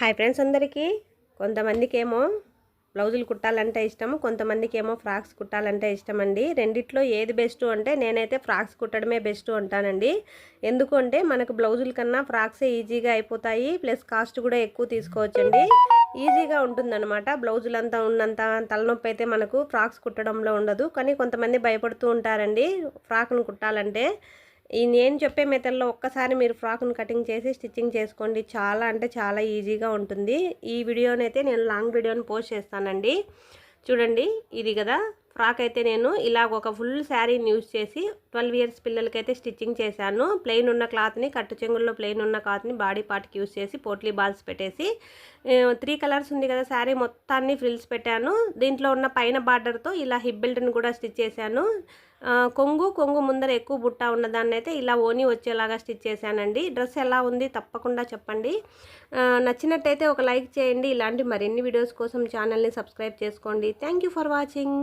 Hi friends అందరికీ. కొంతమందికి ఏమో బ్లౌజులు కుట్టాలంటే ఇష్టం కొంతమందికి ఏమో ఫ్రాక్స్ కుట్టాలంటే ఇష్టం అండి రెండిట్లో ఏది బెస్ట్ అంటే నేనైతే ఫ్రాక్స్ కుట్టడమే బెస్ట్ అంటానండి. ఎందుకు అంటే మనకు బ్లౌజుల కన్నా ఫ్రాక్సే ఈజీగా అయిపోతాయి ప్లస్ కాస్ట్ కూడా ఎక్కువ తీసుకోవచ్చండి. ఈజీగా ఉంటుందన్నమాట. బ్లౌజులంతా ఉన్నంత తలనొప్పి అయితే మనకు ఫ్రాక్స్ కుట్టడంలో ఉండదు. కానీ కొంతమంది భయపడుతూ ఉంటారండి ఫ్రాక్ను కుట్టాలంటే. ఈ నేను చెప్పే మెథడ్లో ఒక్కసారి మీరు ఫ్రాక్ను కటింగ్ చేసి స్టిచ్చింగ్ చేసుకోండి. చాలా అంటే చాలా ఈజీగా ఉంటుంది. ఈ వీడియోనైతే నేను లాంగ్ వీడియోని పోస్ట్ చేస్తానండి. చూడండి ఇది కదా. ఫ్రాక్ అయితే నేను ఇలాగ ఒక ఫుల్ శారీని యూజ్ చేసి ట్వెల్వ్ ఇయర్స్ పిల్లలకైతే స్టిచ్చింగ్ చేశాను. ప్లెయిన్ ఉన్న క్లాత్ని కట్టు చెంగుల్లో ప్లెయిన్ ఉన్న క్లాత్ని బాడీ పార్ట్కి యూజ్ చేసి పోట్లీ బాల్స్ పెట్టేసి త్రీ కలర్స్ ఉంది కదా శారీ మొత్తాన్ని ఫ్రిల్స్ పెట్టాను. దీంట్లో ఉన్న పైన బార్డర్తో ఇలా హిప్ బెల్ట్ని కూడా స్టిచ్ చేశాను. కొంగు కొంగు ముందర ఎక్కువ బుట్ట ఉన్నదాన్ని అయితే ఇలా ఓని వచ్చేలాగా స్టిచ్ చేశానండి. డ్రెస్ ఎలా ఉంది తప్పకుండా చెప్పండి. నచ్చినట్టయితే ఒక లైక్ చేయండి. ఇలాంటి మరిన్ని వీడియోస్ కోసం ఛానల్ని సబ్స్క్రైబ్ చేసుకోండి. Thank for watching.